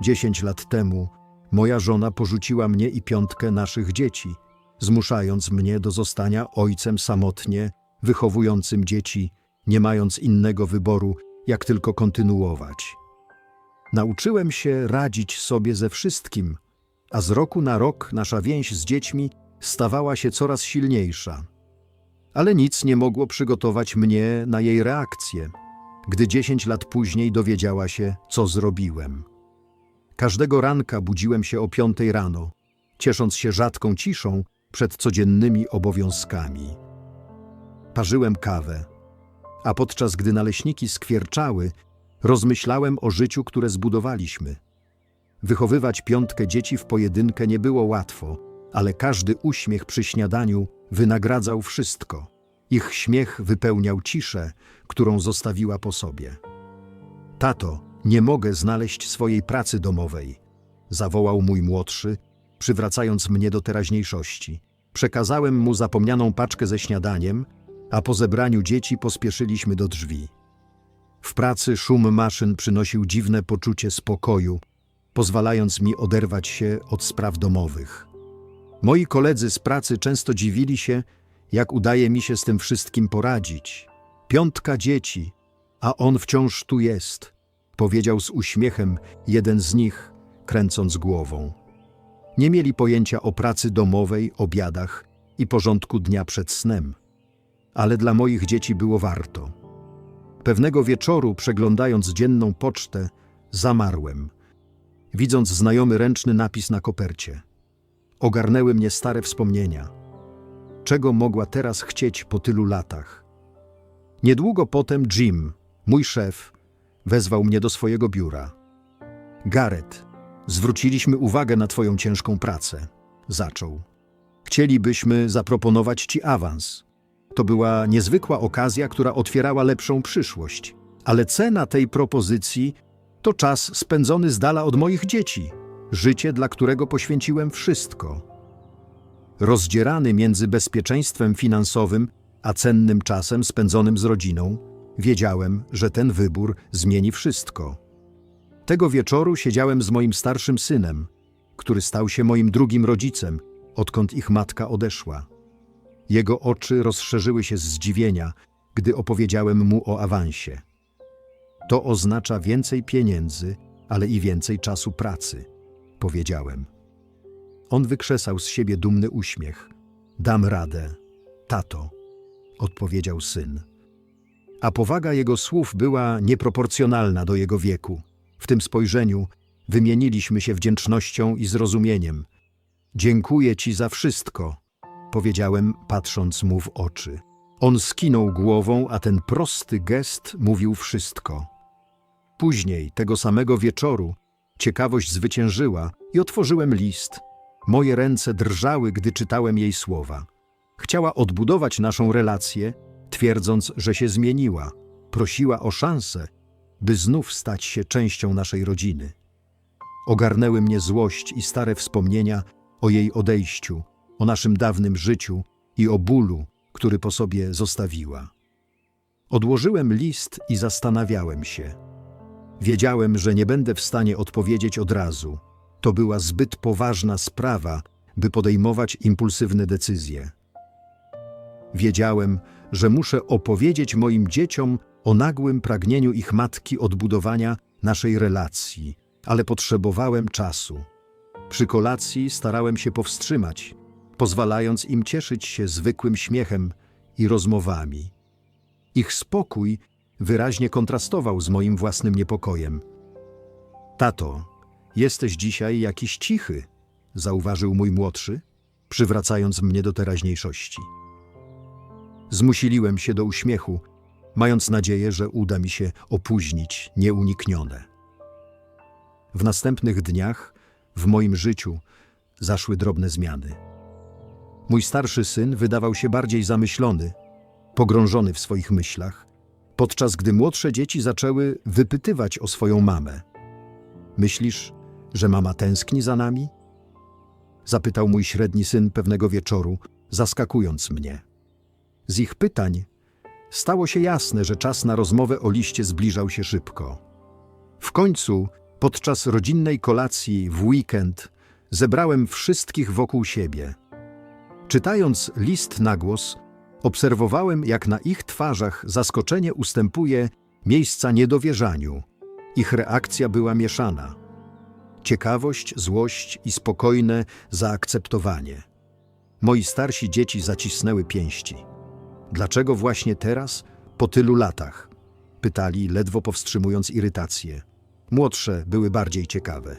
Dziesięć lat temu moja żona porzuciła mnie i piątkę naszych dzieci, zmuszając mnie do zostania ojcem samotnie, wychowującym dzieci, nie mając innego wyboru, jak tylko kontynuować. Nauczyłem się radzić sobie ze wszystkim, a z roku na rok nasza więź z dziećmi stawała się coraz silniejsza. Ale nic nie mogło przygotować mnie na jej reakcję, gdy dziesięć lat później dowiedziała się, co zrobiłem. Każdego ranka budziłem się o piątej rano, ciesząc się rzadką ciszą przed codziennymi obowiązkami. Parzyłem kawę, a podczas gdy naleśniki skwierczały, rozmyślałem o życiu, które zbudowaliśmy. Wychowywać piątkę dzieci w pojedynkę nie było łatwo, ale każdy uśmiech przy śniadaniu wynagradzał wszystko. Ich śmiech wypełniał ciszę, którą zostawiła po sobie. Tato, nie mogę znaleźć swojej pracy domowej, zawołał mój młodszy, przywracając mnie do teraźniejszości. Przekazałem mu zapomnianą paczkę ze śniadaniem, a po zebraniu dzieci pospieszyliśmy do drzwi. W pracy szum maszyn przynosił dziwne poczucie spokoju, pozwalając mi oderwać się od spraw domowych. Moi koledzy z pracy często dziwili się, jak udaje mi się z tym wszystkim poradzić. Piątka dzieci, a on wciąż tu jest, powiedział z uśmiechem jeden z nich, kręcąc głową. Nie mieli pojęcia o pracy domowej, obiadach i porządku dnia przed snem. Ale dla moich dzieci było warto. Pewnego wieczoru, przeglądając dzienną pocztę, zamarłem, widząc znajomy ręczny napis na kopercie. Ogarnęły mnie stare wspomnienia. Czego mogła teraz chcieć po tylu latach? Niedługo potem Jim, mój szef, wezwał mnie do swojego biura. Gareth, zwróciliśmy uwagę na Twoją ciężką pracę. Zaczął. Chcielibyśmy zaproponować Ci awans. To była niezwykła okazja, która otwierała lepszą przyszłość. Ale cena tej propozycji to czas spędzony z dala od moich dzieci, życie, dla którego poświęciłem wszystko. Rozdzierany między bezpieczeństwem finansowym a cennym czasem spędzonym z rodziną, wiedziałem, że ten wybór zmieni wszystko. Tego wieczoru siedziałem z moim starszym synem, który stał się moim drugim rodzicem, odkąd ich matka odeszła. Jego oczy rozszerzyły się z zdziwienia, gdy opowiedziałem mu o awansie. To oznacza więcej pieniędzy, ale i więcej czasu pracy, powiedziałem. On wykrzesał z siebie dumny uśmiech. Dam radę, tato, odpowiedział syn. A powaga jego słów była nieproporcjonalna do jego wieku. W tym spojrzeniu wymieniliśmy się wdzięcznością i zrozumieniem. Dziękuję ci za wszystko, powiedziałem, patrząc mu w oczy. On skinął głową, a ten prosty gest mówił wszystko. Później, tego samego wieczoru, ciekawość zwyciężyła i otworzyłem list. Moje ręce drżały, gdy czytałem jej słowa. Chciała odbudować naszą relację, twierdząc, że się zmieniła. Prosiła o szansę, by znów stać się częścią naszej rodziny. Ogarnęły mnie złość i stare wspomnienia o jej odejściu, o naszym dawnym życiu i o bólu, który po sobie zostawiła. Odłożyłem list i zastanawiałem się. Wiedziałem, że nie będę w stanie odpowiedzieć od razu. To była zbyt poważna sprawa, by podejmować impulsywne decyzje. Wiedziałem, że muszę opowiedzieć moim dzieciom o nagłym pragnieniu ich matki odbudowania naszej relacji, ale potrzebowałem czasu. Przy kolacji starałem się powstrzymać, pozwalając im cieszyć się zwykłym śmiechem i rozmowami. Ich spokój wyraźnie kontrastował z moim własnym niepokojem. Tato, jesteś dzisiaj jakiś cichy, zauważył mój młodszy, przywracając mnie do teraźniejszości. Zmusiliłem się do uśmiechu, mając nadzieję, że uda mi się opóźnić nieuniknione. W następnych dniach w moim życiu zaszły drobne zmiany. Mój starszy syn wydawał się bardziej zamyślony, pogrążony w swoich myślach, podczas gdy młodsze dzieci zaczęły wypytywać o swoją mamę. Myślisz, że mama tęskni za nami? Zapytał mój średni syn pewnego wieczoru, zaskakując mnie. Z ich pytań stało się jasne, że czas na rozmowę o liście zbliżał się szybko. W końcu Podczas rodzinnej kolacji w weekend zebrałem wszystkich wokół siebie. Czytając list na głos, obserwowałem, jak na ich twarzach zaskoczenie ustępuje miejsca niedowierzaniu. Ich reakcja była mieszana. Ciekawość, złość i spokojne zaakceptowanie. Moi starsi dzieci zacisnęły pięści. Dlaczego właśnie teraz, po tylu latach? Pytali, ledwo powstrzymując irytację. Młodsze były bardziej ciekawe.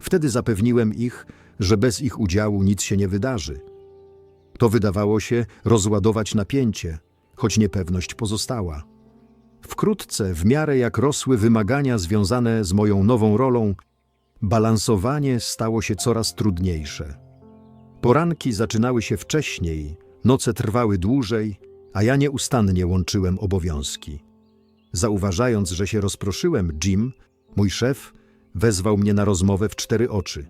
Wtedy zapewniłem ich, że bez ich udziału nic się nie wydarzy. To wydawało się rozładować napięcie, choć niepewność pozostała. Wkrótce, w miarę jak rosły wymagania związane z moją nową rolą, balansowanie stało się coraz trudniejsze. Poranki zaczynały się wcześniej, noce trwały dłużej, a ja nieustannie łączyłem obowiązki. Zauważając, że się rozproszyłem, Jim, mój szef, wezwał mnie na rozmowę w cztery oczy.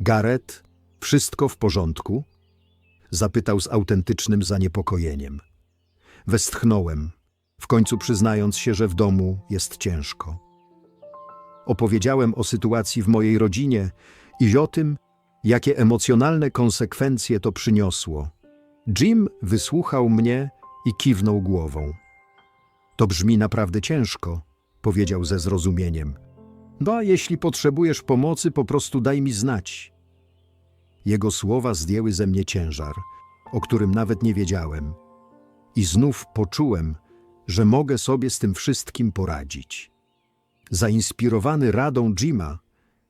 Gareth, wszystko w porządku? Zapytał z autentycznym zaniepokojeniem. Westchnąłem, w końcu przyznając się, że w domu jest ciężko. Opowiedziałem o sytuacji w mojej rodzinie i o tym, jakie emocjonalne konsekwencje to przyniosło. Jim wysłuchał mnie i kiwnął głową. To brzmi naprawdę ciężko, powiedział ze zrozumieniem. No jeśli potrzebujesz pomocy, po prostu daj mi znać. Jego słowa zdjęły ze mnie ciężar, o którym nawet nie wiedziałem. I znów poczułem, że mogę sobie z tym wszystkim poradzić. Zainspirowany radą Jima,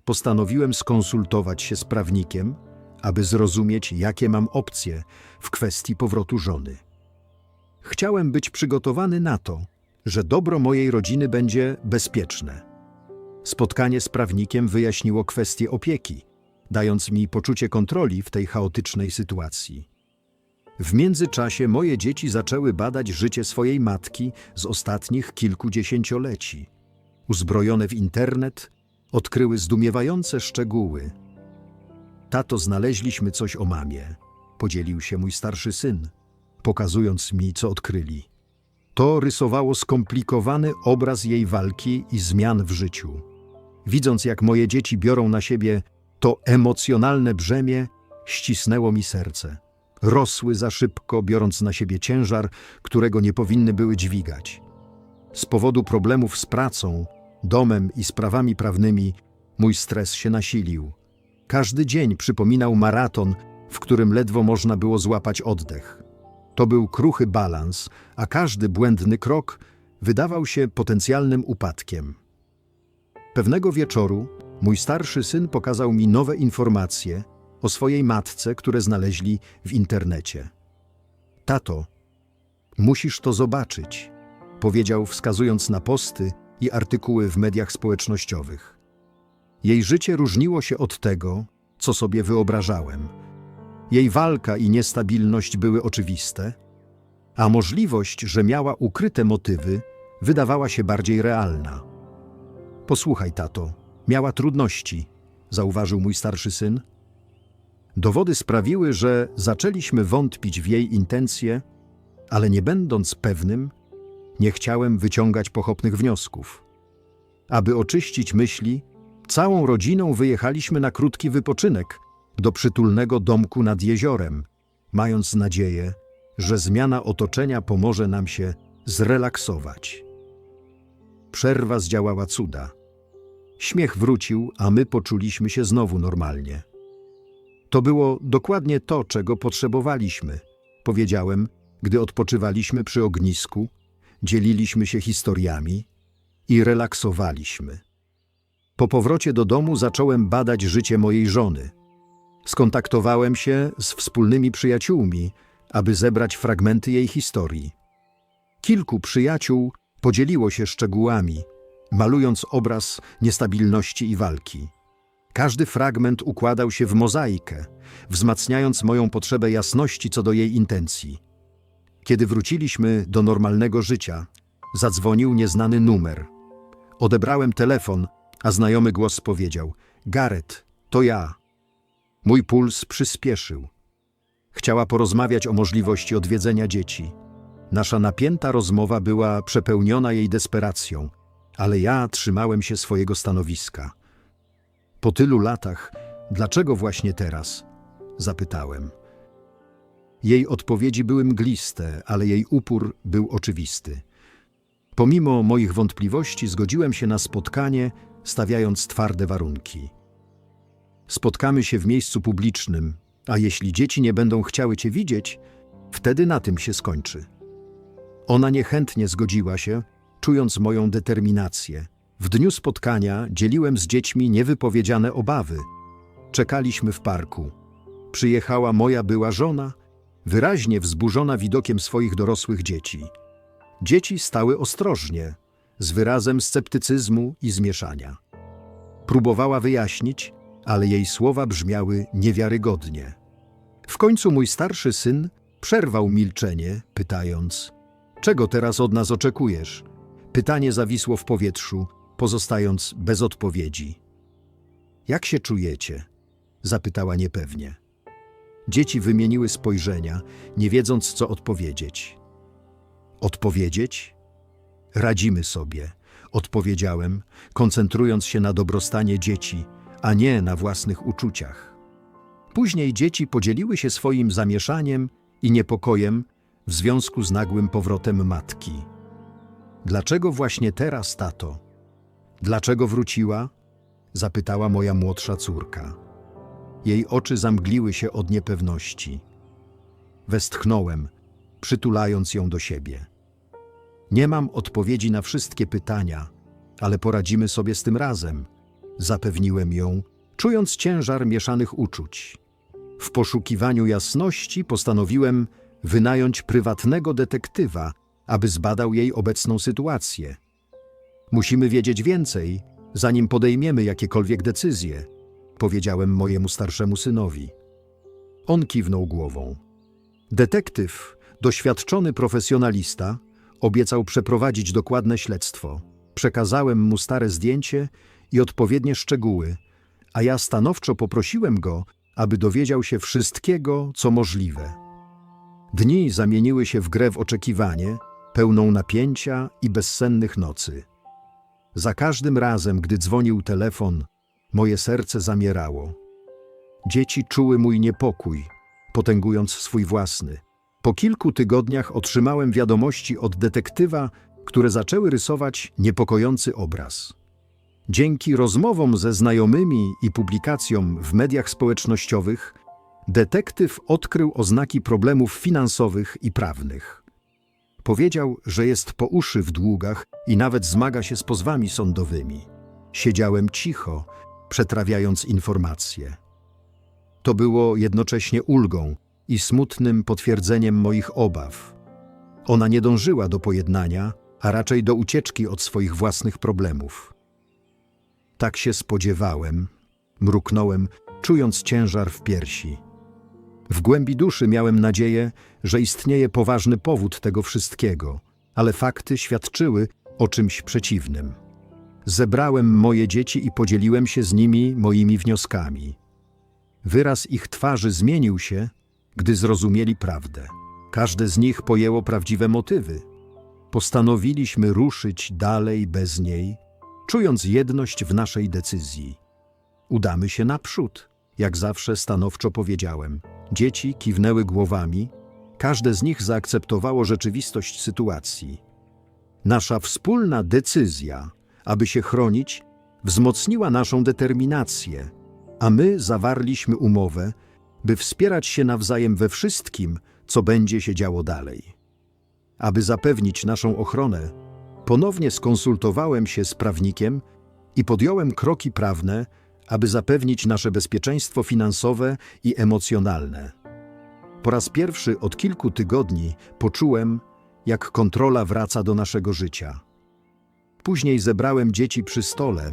postanowiłem skonsultować się z prawnikiem, aby zrozumieć, jakie mam opcje w kwestii powrotu żony. Chciałem być przygotowany na to, że dobro mojej rodziny będzie bezpieczne. Spotkanie z prawnikiem wyjaśniło kwestię opieki, dając mi poczucie kontroli w tej chaotycznej sytuacji. W międzyczasie moje dzieci zaczęły badać życie swojej matki z ostatnich kilkudziesięcioleci. Uzbrojone w internet, odkryły zdumiewające szczegóły. Tato, znaleźliśmy coś o mamie, podzielił się mój starszy syn, pokazując mi, co odkryli. To rysowało skomplikowany obraz jej walki i zmian w życiu. Widząc, jak moje dzieci biorą na siebie to emocjonalne brzemię, ścisnęło mi serce. Rosły za szybko, biorąc na siebie ciężar, którego nie powinny były dźwigać. Z powodu problemów z pracą, domem i sprawami prawnymi, mój stres się nasilił. Każdy dzień przypominał maraton, w którym ledwo można było złapać oddech. To był kruchy balans, a każdy błędny krok wydawał się potencjalnym upadkiem. Pewnego wieczoru mój starszy syn pokazał mi nowe informacje o swojej matce, które znaleźli w internecie. Tato, musisz to zobaczyć, powiedział, wskazując na posty i artykuły w mediach społecznościowych. Jej życie różniło się od tego, co sobie wyobrażałem. Jej walka i niestabilność były oczywiste, a możliwość, że miała ukryte motywy, wydawała się bardziej realna. Posłuchaj, tato, miała trudności, zauważył mój starszy syn. Dowody sprawiły, że zaczęliśmy wątpić w jej intencje, ale nie będąc pewnym, nie chciałem wyciągać pochopnych wniosków. Aby oczyścić myśli, całą rodziną wyjechaliśmy na krótki wypoczynek do przytulnego domku nad jeziorem, mając nadzieję, że zmiana otoczenia pomoże nam się zrelaksować. Przerwa zdziałała cuda. Śmiech wrócił, a my poczuliśmy się znowu normalnie. To było dokładnie to, czego potrzebowaliśmy, powiedziałem, gdy odpoczywaliśmy przy ognisku, dzieliliśmy się historiami i relaksowaliśmy. Po powrocie do domu zacząłem badać życie mojej żony. Skontaktowałem się z wspólnymi przyjaciółmi, aby zebrać fragmenty jej historii. Kilku przyjaciół podzieliło się szczegółami, malując obraz niestabilności i walki. Każdy fragment układał się w mozaikę, wzmacniając moją potrzebę jasności co do jej intencji. Kiedy wróciliśmy do normalnego życia, zadzwonił nieznany numer. Odebrałem telefon, a znajomy głos powiedział: Gareth, to ja. Mój puls przyspieszył. Chciała porozmawiać o możliwości odwiedzenia dzieci. Nasza napięta rozmowa była przepełniona jej desperacją, ale ja trzymałem się swojego stanowiska. Po tylu latach, dlaczego właśnie teraz? Zapytałem. Jej odpowiedzi były mgliste, ale jej upór był oczywisty. Pomimo moich wątpliwości zgodziłem się na spotkanie, stawiając twarde warunki. Spotkamy się w miejscu publicznym, a jeśli dzieci nie będą chciały cię widzieć, wtedy na tym się skończy. Ona niechętnie zgodziła się, czując moją determinację. W dniu spotkania dzieliłem z dziećmi niewypowiedziane obawy. Czekaliśmy w parku. Przyjechała moja była żona, wyraźnie wzburzona widokiem swoich dorosłych dzieci. Dzieci stały ostrożnie, z wyrazem sceptycyzmu i zmieszania. Próbowała wyjaśnić, ale jej słowa brzmiały niewiarygodnie. W końcu mój starszy syn przerwał milczenie, pytając: Czego teraz od nas oczekujesz? Pytanie zawisło w powietrzu, pozostając bez odpowiedzi. Jak się czujecie? zapytała niepewnie. Dzieci wymieniły spojrzenia, nie wiedząc, co odpowiedzieć. Odpowiedzieć? Radzimy sobie, odpowiedziałem, koncentrując się na dobrostanie dzieci, a nie na własnych uczuciach. Później dzieci podzieliły się swoim zamieszaniem i niepokojem w związku z nagłym powrotem matki. Dlaczego właśnie teraz, tato? Dlaczego wróciła? zapytała moja młodsza córka. Jej oczy zamgliły się od niepewności. Westchnąłem, przytulając ją do siebie. Nie mam odpowiedzi na wszystkie pytania, ale poradzimy sobie z tym razem, zapewniłem ją, czując ciężar mieszanych uczuć. W poszukiwaniu jasności postanowiłem wynająć prywatnego detektywa, aby zbadał jej obecną sytuację. Musimy wiedzieć więcej, zanim podejmiemy jakiekolwiek decyzje, powiedziałem mojemu starszemu synowi. On kiwnął głową. Detektyw, doświadczony profesjonalista, obiecał przeprowadzić dokładne śledztwo. Przekazałem mu stare zdjęcie i odpowiednie szczegóły, a ja stanowczo poprosiłem go, aby dowiedział się wszystkiego, co możliwe. Dni zamieniły się w grę w oczekiwanie, pełną napięcia i bezsennych nocy. Za każdym razem, gdy dzwonił telefon, moje serce zamierało. Dzieci czuły mój niepokój, potęgując swój własny. Po kilku tygodniach otrzymałem wiadomości od detektywa, które zaczęły rysować niepokojący obraz. Dzięki rozmowom ze znajomymi i publikacjom w mediach społecznościowych, detektyw odkrył oznaki problemów finansowych i prawnych. Powiedział, że jest po uszy w długach i nawet zmaga się z pozwami sądowymi. Siedziałem cicho, przetrawiając informacje. To było jednocześnie ulgą i smutnym potwierdzeniem moich obaw. Ona nie dążyła do pojednania, a raczej do ucieczki od swoich własnych problemów. Tak się spodziewałem, mruknąłem, czując ciężar w piersi. W głębi duszy miałem nadzieję, że istnieje poważny powód tego wszystkiego, ale fakty świadczyły o czymś przeciwnym. Zebrałem moje dzieci i podzieliłem się z nimi moimi wnioskami. Wyraz ich twarzy zmienił się, gdy zrozumieli prawdę. Każde z nich pojęło prawdziwe motywy. Postanowiliśmy ruszyć dalej bez niej, czując jedność w naszej decyzji. Udamy się naprzód, jak zawsze stanowczo powiedziałem. Dzieci kiwnęły głowami, każde z nich zaakceptowało rzeczywistość sytuacji. Nasza wspólna decyzja, aby się chronić, wzmocniła naszą determinację, a my zawarliśmy umowę, by wspierać się nawzajem we wszystkim, co będzie się działo dalej. Aby zapewnić naszą ochronę, ponownie skonsultowałem się z prawnikiem i podjąłem kroki prawne, aby zapewnić nasze bezpieczeństwo finansowe i emocjonalne. Po raz pierwszy od kilku tygodni poczułem, jak kontrola wraca do naszego życia. Później zebrałem dzieci przy stole,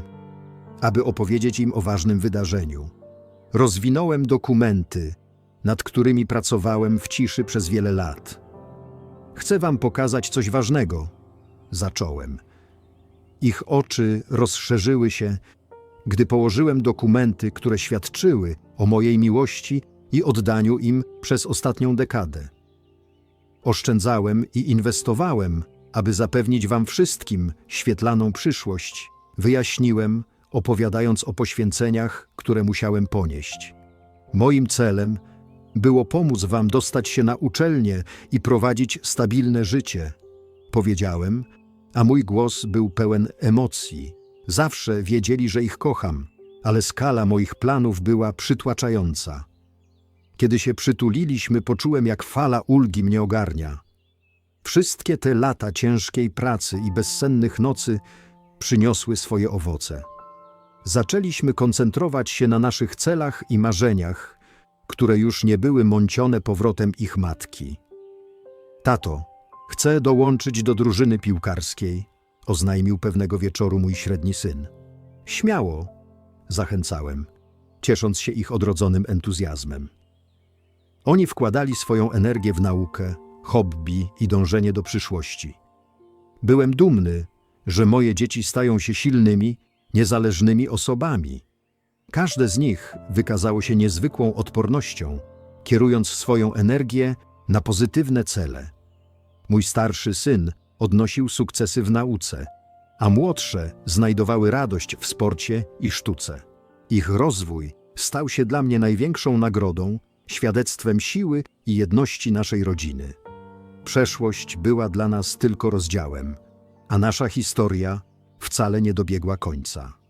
aby opowiedzieć im o ważnym wydarzeniu. Rozwinąłem dokumenty, nad którymi pracowałem w ciszy przez wiele lat. Chcę wam pokazać coś ważnego, zacząłem. Ich oczy rozszerzyły się, gdy położyłem dokumenty, które świadczyły o mojej miłości i oddaniu im przez ostatnią dekadę. Oszczędzałem i inwestowałem, aby zapewnić wam wszystkim świetlaną przyszłość, wyjaśniłem, opowiadając o poświęceniach, które musiałem ponieść. Moim celem było pomóc wam dostać się na uczelnię i prowadzić stabilne życie. Powiedziałem, a mój głos był pełen emocji. Zawsze wiedzieli, że ich kocham, ale skala moich planów była przytłaczająca. Kiedy się przytuliliśmy, poczułem, jak fala ulgi mnie ogarnia. Wszystkie te lata ciężkiej pracy i bezsennych nocy przyniosły swoje owoce. Zaczęliśmy koncentrować się na naszych celach i marzeniach, które już nie były mącione powrotem ich matki. Tato, chcę dołączyć do drużyny piłkarskiej, oznajmił pewnego wieczoru mój średni syn. Śmiało, zachęcałem, ciesząc się ich odrodzonym entuzjazmem. Oni wkładali swoją energię w naukę, hobby i dążenie do przyszłości. Byłem dumny, że moje dzieci stają się silnymi, niezależnymi osobami. Każde z nich wykazało się niezwykłą odpornością, kierując swoją energię na pozytywne cele. Mój starszy syn odnosił sukcesy w nauce, a młodsze znajdowały radość w sporcie i sztuce. Ich rozwój stał się dla mnie największą nagrodą, świadectwem siły i jedności naszej rodziny. Przeszłość była dla nas tylko rozdziałem, a nasza historia wcale nie dobiegła końca.